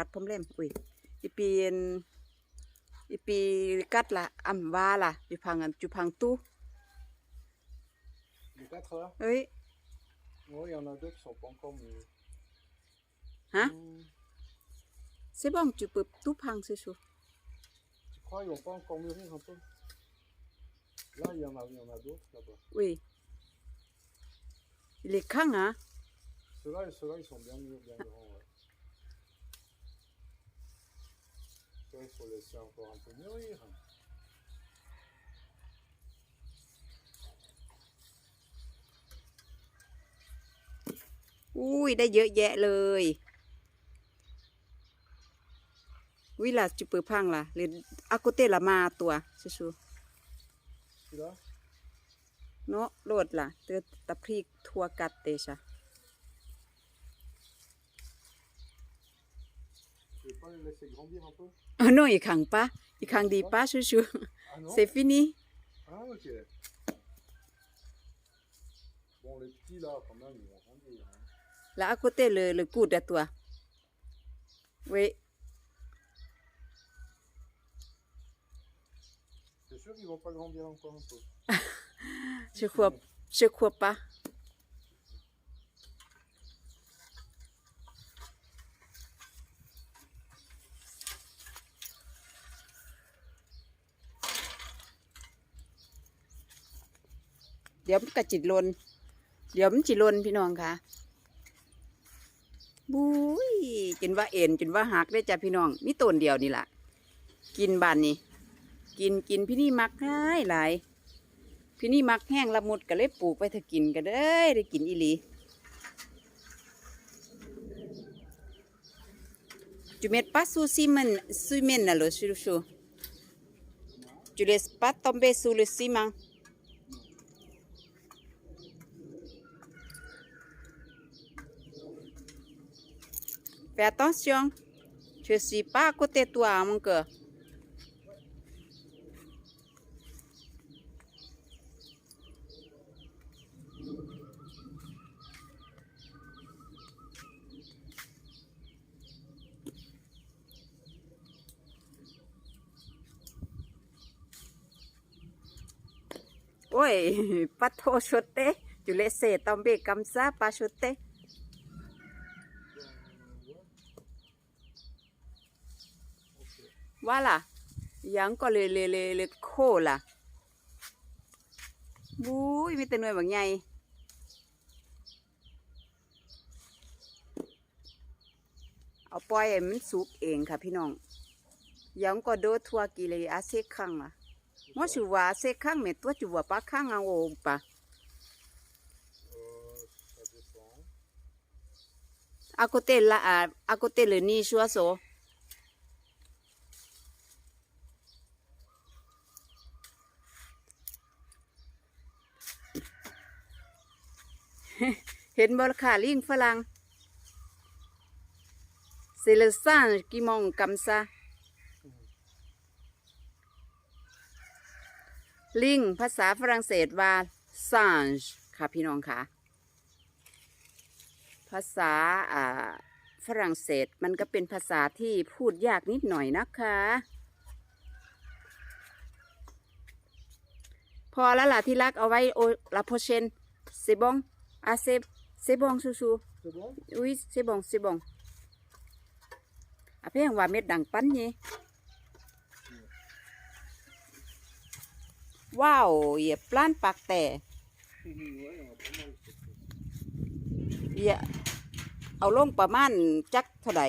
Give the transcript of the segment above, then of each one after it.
ปัดผมเล่มอุ้ยอีปีนอีปีกัดละอ่ำว่าละจุพังอันจุพังตู้อยู่กัดเขาลเฮ้ยโอ้ยเอาเราด้วยศพของเขามีฮะเสบ้องจูปบตู้พังสิสุข้อยของป้องกองมีที่ของตู้แล้วยังมายังมาดูแล้วบ่อุ้ยเล็กข้างอะ Ceux-là, ceux-là, ils sont bien mieux, bien. Ouais. Ça, il faut laisser encore un peu mûrir. Ui, ได้เยอะแยะเลย Oui, là, tu peux prendre là. Le, à côté là, ma toi, c'est sûr. Celui-là Non, l'autre là. Tu as pris trois, quatre déjà. Tu veux pas les laisser grandir un peu? Oh non, il ne pas. Il ne dit pas, chouchou. Ah C'est fini. Ah, ok. Bon, les petits là, quand même, ils vont grandir. hein. Là, à côté, le, le coude à toi. Oui. C'est sûr qu'ils vont pas grandir encore un peu. Je crois, je crois pas. เดี๋ยวกระจิตลน เดี๋ยวมันจิลนพี่น้องค่ะบุ้ยจนว่าเอ็นจนว่าหักได้จ้ะพี่น้องมีต้นเดียวนี่แหละกินบานนี่กินกินพี่นี่มักหลายหลายพี่นี่มักแห้งละมุดก็เลยปลูกไปเถอะกินกันเด้ยได้กินอีหลีจูเม็ดปัสซูซีมันซูเมนน่ะหรอชูชูจูเลสปัตตอมเบซูเลซีมัง Fais attention. Je ne suis pas à côté de toi, mon cœur. Oui, pas trop sauter. Tu laisses tomber comme ça, pas sauter. ว่าล่ะยังก็เลยเลยเลยเลยโคล่ะบุ้ยมีแต่หน่วยแบบไงเอาปล่อยมันสุกเองค่ะพี่น้องยังก็โดทัวกิเลยอาเซคังล่ะมอชัวาเซคังเมตัวจัวปะคังเอาโอปะอากุเตลละอากุเตลนี่ชัวโซ เห็นบอลค่ะลิงฝรั่ง c'est le singe qui monte comme ça ลิงภาษาฝรั่งเศสว่า singe ค่ะพี่น้องค่ะ ภาษาอ่าฝรั่งเศสมันก็เป็นภาษาที่พูดยากนิดหน่อยนะคะ พอแล้วล่ะที่รักเอาไว้โอลาโพเชนเซบอง อาเซเซบองซูซู C'est bon อุ้ยเซบองเซบองอาเพียงว่าเม็ดดังปั้นนี่ว้าวเหยียบปล้านปากแต่ Ouais, il y en a pas mal. cette fois. เหยียเอาลงประมาณจักเท่าไหร่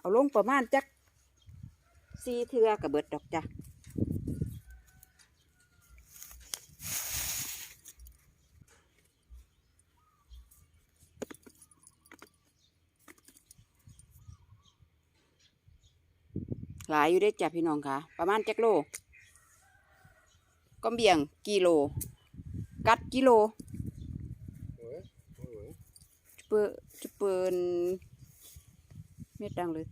เอาลงประมาณจักสี่เทือกับเบิดดอกจ้ะ หลายอยู่ได้จ้ะพี่น้องค่ะประมาณจักโลก็เบี่ยงกิโล กัดกิโลจะเปิดจเปิดเม็ดดังเลย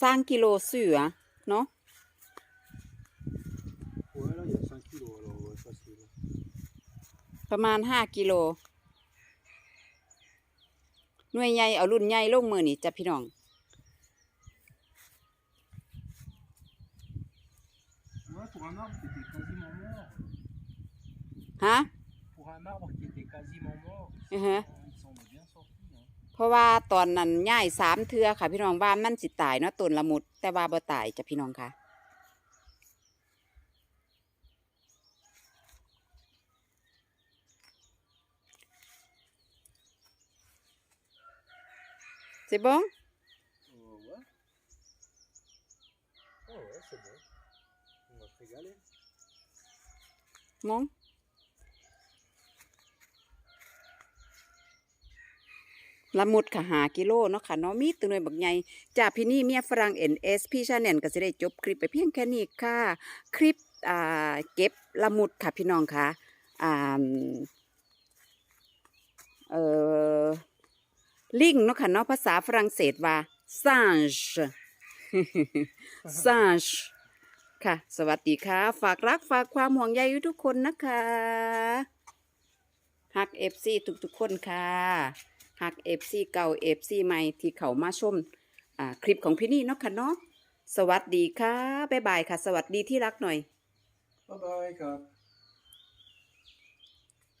สร้างกิโลเสือเนาะ Ouais, là, il y a 5 kilos, alors, ouais, facile. ประมาณห้ากิโลหน่วยใหญ่เอารุ่นใหญ่ลงมือนี่จ้ะพี่น้องฮะเพราะว่าตอนนั้นย่ายสามเทือค่ะพี่น้องว่ามันสิตายเนาะต้นละมุด แต่ว่าบ่ตายจ้ะพี่น้องค่ะ C'est bon? Euh, ouais. Ah ouais, c'est bon. On va se régaler. มองละมุดค่ะหากิโลเนาะค่ะเนาะมีตัวหน่วยบักใหญ่จากพี่นี่เมียฝรั่ง NS พี่ชาแนนก็จะได้จบคลิปไปเพียงแค่นี้ค่ะ คลิปอ่าเก็บละมุดค่ะพี่น้องค่ะอ่าเออ ลิงเนาะค่ะเนาะภาษาฝรั่งเศสว่า singe singe ค่ะ สวัสดีค่ะ ฝากรักฝากความห่วงใยอยู่ทุกคนนะคะฮักเอฟซีทุกๆคนค่ะฮักเอฟซีเก่าเอฟซีใหม่ที่เขามาชมอ่าคลิปของพี่นี่เนาะค่ะเนาะสวัสดีค่ะ บ๊ายบายค่ะ สวัสดีที่รักหน่อย Bye bye, Cap.